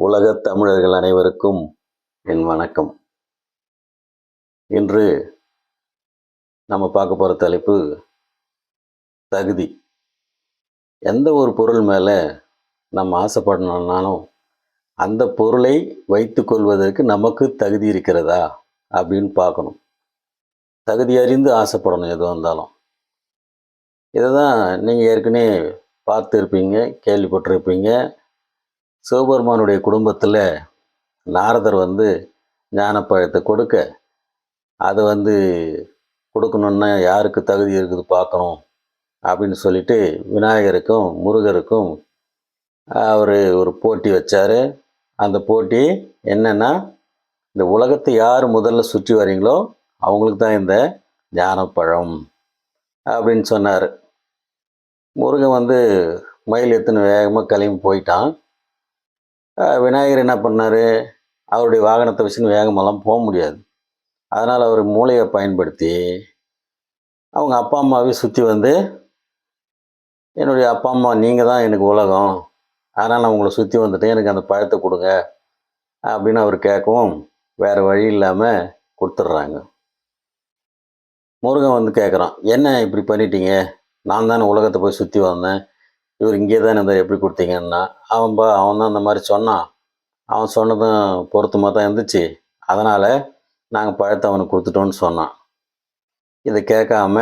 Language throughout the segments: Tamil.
உலகத் தமிழர்கள் அனைவருக்கும் என் வணக்கம். இன்று நம்ம பார்க்க போகிற தலைப்பு தகுதி. எந்த ஒரு பொருள் மேலே நம்ம ஆசைப்படணும்னாலும் அந்த பொருளை வைத்துக்கொள்வதற்கு நமக்கு தகுதி இருக்கிறதா அப்படின்னு பார்க்கணும். தகுதி அறிந்து ஆசைப்படணும் எதுவாக இருந்தாலும். இதை தான் நீங்கள் ஏற்கனவே பார்த்துருப்பீங்க கேள்விப்பட்டிருப்பீங்க. சிவபெருமானுடைய குடும்பத்தில் நாரதர் வந்து ஞானப்பழத்தை கொடுக்க அதை வந்து கொடுக்கணுன்னா யாருக்கு தகுதி இருக்குது பார்க்கணும் அப்படின்னு சொல்லிட்டு விநாயகருக்கும் முருகருக்கும் அவர் ஒரு போட்டி வச்சார். அந்த போட்டி என்னென்னா இந்த உலகத்தை யார் முதல்ல சுற்றி வரீங்களோ அவங்களுக்கு தான் இந்த ஞானப்பழம் அப்படின்னு சொன்னார். முருகன் வந்து மயில் எத்தனை வேகமாக கிளம்பி போயிட்டான். விநாயகர் என்ன பண்ணார்? அவருடைய வாகனத்தை வச்சுன்னு வேகமெல்லாம் போக முடியாது. அதனால் அவர் மூளையை பயன்படுத்தி அவங்க அப்பா அம்மாவே சுற்றி வந்து என்னுடைய அப்பா அம்மா நீங்கள் தான் எனக்கு உலகம். அதனால் நான் உங்களை சுற்றி வந்துட்டேன். எனக்கு அந்த பழத்தை கொடுங்க. அப்படின்னு அவர் கேட்கவும் வேறு வழி இல்லாமல் கொடுத்துட்றாங்க. முருகன் வந்து கேட்குறான் என்ன இப்படி பண்ணிட்டீங்க? நான் தானே உலகத்தை போய் சுற்றி வந்தேன். இவர் இங்கே தானே இருந்தார் எப்படி கொடுத்தீங்கன்னா அவன் பா அவன் தான் அந்த மாதிரி சொன்னான். அவன் சொன்னதும் பொருத்தமாக தான் இருந்துச்சு. அதனால் நாங்கள் பழத்தை அவனுக்கு கொடுத்துட்டோன்னு சொன்னான். இதை கேட்காம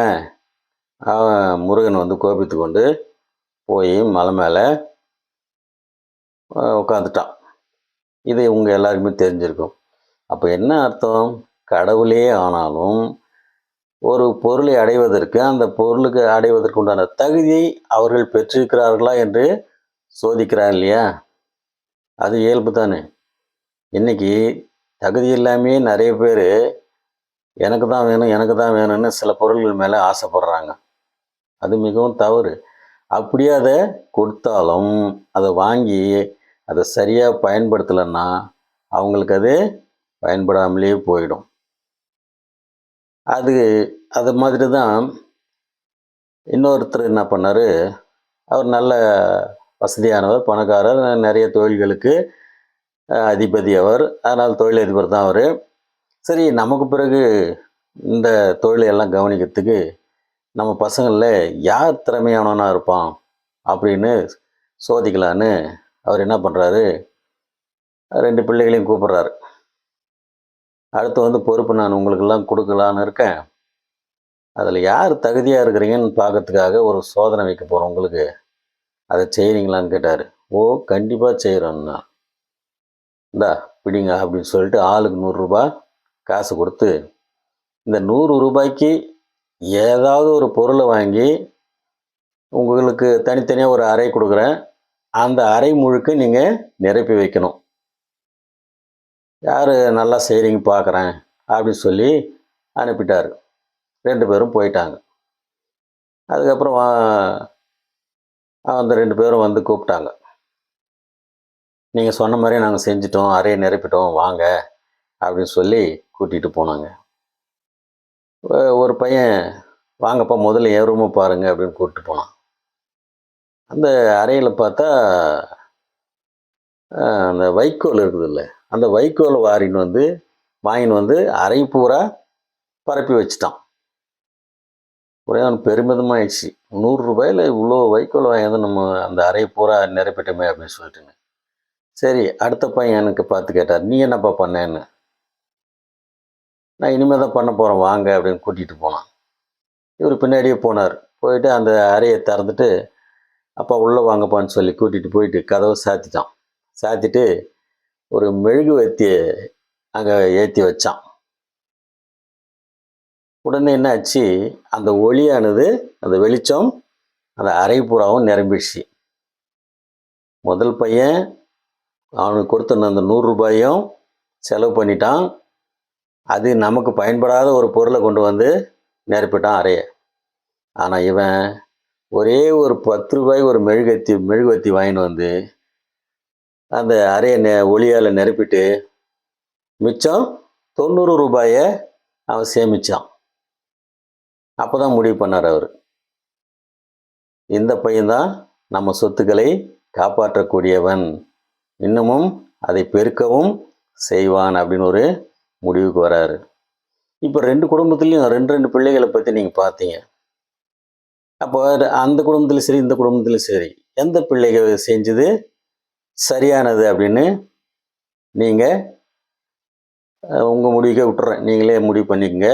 அவன் முருகன் வந்து கோபித்து கொண்டு போய் மலை மேலே உட்காந்துட்டான் இது உங்கள் எல்லாருக்குமே தெரிஞ்சிருக்கும். அப்போ என்ன அர்த்தம்? கடவுளே ஆனாலும் ஒரு பொருளை அடைவதற்கு அந்த பொருளுக்கு அடைவதற்கு உண்டான தகுதியை அவர்கள் பெற்றிருக்கிறார்களா என்று சோதிக்கிறார் இல்லையா? அது இயல்பு தானே. இன்னைக்கு தகுதி இல்லாமே நிறைய பேர் எனக்கு தான் வேணும் எனக்கு தான் வேணும்னு சில பொருள்கள் மேலே ஆசைப்படுறாங்க. அது மிகவும் தவறு. அப்படியே அதை கொடுத்தாலும் அதை வாங்கி அதை சரியாக பயன்படுத்தலைன்னா அவங்களுக்கு அது பயன்படாமலே போயிடும். அது அது மாதிரி தான் இன்னொருத்தர் என்ன பண்ணார்? அவர் நல்ல வசதியானவர் பணக்காரர் நிறைய தொழில்களுக்கு அதிபதி அவர். அதனால் தொழிலதிபர் தான் அவர். சரி நமக்கு பிறகு இந்த தொழிலை எல்லாம் கவனிக்கிறதுக்கு நம்ம பசங்களில் யார் திறமையானவனாக இருப்பான் அப்படின்னு சோதிக்கலான்னு அவர் என்ன பண்ணுறாரு ரெண்டு பிள்ளைகளையும் கூப்பிட்றாரு. அடுத்து வந்து பொறுப்பு நான் உங்களுக்கெல்லாம் கொடுக்கலான்னு இருக்கேன். அதில் யார் தகுதியாக இருக்கிறீங்கன்னு பார்க்கறதுக்காக ஒரு சோதனை வைக்க போகிறோம் உங்களுக்கு. அதை செய்கிறீங்களான்னு கேட்டார். ஓ கண்டிப்பாக செய்கிறோன்னா இந்தா பிடிங்க அப்படின்னு சொல்லிட்டு ஆளுக்கு நூறுரூபா காசு கொடுத்து இந்த நூறு ரூபாய்க்கு ஏதாவது ஒரு பொருளை வாங்கி உங்களுக்கு தனித்தனியாக ஒரு அறை கொடுக்குறேன். அந்த அறை முழுக்க நீங்கள் நிரப்பி வைக்கணும். யார் நல்லா செய்கிறீங்க பார்க்குறேன் அப்படின்னு சொல்லி அனுப்பிட்டார். ரெண்டு பேரும் போயிட்டாங்க. அதுக்கப்புறம் வா- அந்த ரெண்டு பேரும் வந்து கூப்பிட்டாங்க. நீங்கள் சொன்ன மாதிரி நாங்கள் செஞ்சிட்டோம் அறையை நிரப்பிட்டோம் வாங்க அப்படின்னு சொல்லி கூட்டிகிட்டு போனாங்க. ஒரு பையன் வாங்கப்பா முதல்ல என் ரூமை பாருங்கள் அப்படின்னு கூப்பிட்டு போனான். அந்த அறையில் பார்த்தா அந்த வைக்கோல் இருக்குதுல்ல அந்த வைக்கோல் வாரின் வந்து வாங்கின்னு வந்து அரை பூரா பரப்பி வச்சுட்டான். ஒரே அவன் பெருமிதமாகிடுச்சு நூறுரூபாயில் இவ்வளோ வைக்கோல் வாங்கியது நம்ம அந்த அரை பூரா நிரப்பிட்டோமே அப்படின்னு சொல்லிட்டுங்க சரி அடுத்த பையன் எனக்கு பார்த்து கேட்டார் நீ என்னப்பா பண்ணேன்னு? நான் இனிமேல் தான் பண்ண போகிறேன் வாங்க அப்படின்னு கூட்டிகிட்டு போனான். இவர் பின்னாடியே போனார். போயிட்டு அந்த அறையை திறந்துட்டு அப்பா உள்ளே வாங்கப்பான்னு சொல்லி கூட்டிகிட்டு போயிட்டு கதவை சாத்திட்டான். சாத்திட்டு ஒரு மெழுகுவர்த்தியை அங்கே ஏற்றி வச்சான். உடனே என்ன ஆச்சு அந்த ஒளியானது அந்த வெளிச்சம் அந்த அறை பூராவும் நிரம்பிடுச்சு. முதல் பையன் அவனுக்கு கொடுத்த அந்த நூறு ரூபாயும் செலவு பண்ணிட்டான். அது நமக்கு பயன்படாத ஒரு பொருளை கொண்டு வந்து நிரப்பிட்டான் அறைய. ஆனால் இவன் ஒரே ஒரு பத்து ரூபாய் ஒரு மெழுகுவத்தி மெழுகுவத்தி வாங்கிட்டு வந்து அந்த அறையை நெ ஒளியால் நிரப்பிட்டு மிச்சம் தொண்ணூறு ரூபாயை அவன் சேமிச்சான். அப்போ தான் முடிவு பண்ணார் அவர். இந்த பையன்தான் நம்ம சொத்துக்களை காப்பாற்றக்கூடியவன். இன்னமும் அதை பெருக்கவும் செய்வான் அப்படின்னு ஒரு முடிவுக்கு வராரு. இப்போ ரெண்டு குடும்பத்துலேயும் ரெண்டு ரெண்டு பிள்ளைகளை பற்றி நீங்கள் பார்த்தீங்க அப்போ அந்த குடும்பத்துலையும் சரி இந்த குடும்பத்துலையும் சரி. எந்த பிள்ளைகள் செஞ்சது? சரியானது அப்படின்னு நீங்கள் உங்கள் முடிவுக்கே விட்டுறேன். நீங்களே முடிவு பண்ணிக்கங்க.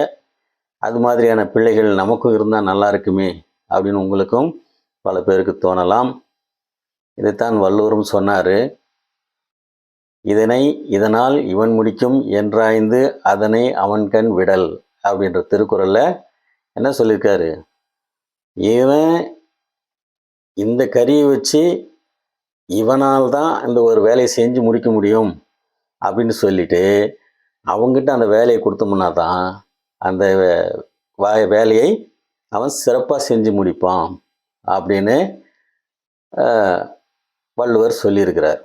அது மாதிரியான பிள்ளைகள் நமக்கும் இருந்தால் நல்லா இருக்குமே அப்படின்னு உங்களுக்கும் பல பேருக்கு தோணலாம். இதைத்தான் வள்ளுவரும் சொன்னார். இதனை இதனால் இவன் முடிக்கும் என்றாய்ந்து அதனை அவன் கண் விடல் அப்படின்ற திருக்குறளில் என்ன சொல்லியிருக்காரு இவன் இந்த கரியை வச்சு இவனால் தான் இந்த ஒரு வேலையை செஞ்சு முடிக்க முடியும் அப்படின்னு சொல்லிட்டு அவங்ககிட்ட அந்த வேலையை கொடுத்தோம்னா தான் அந்த வே- வா- வேலையை அவன் சிறப்பாக செஞ்சு முடிப்பான் அப்படின்னு வள்ளுவர் சொல்லியிருக்கிறார்.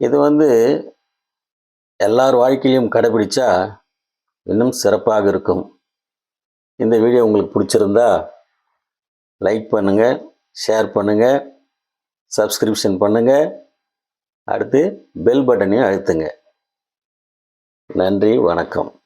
இது வந்து எல்லார் வாழ்க்கையிலையும் கடைபிடிச்சா இன்னும் சிறப்பாக இருக்கும். இந்த வீடியோ உங்களுக்கு பிடிச்சிருந்தா லைக் பண்ணுங்கள் ஷேர் பண்ணுங்கள் சப்ஸ்கிரிப்ஷன் பண்ணுங்கள் அடுத்து பெல் பட்டனையும் அழுத்துங்க. நன்றி வணக்கம்.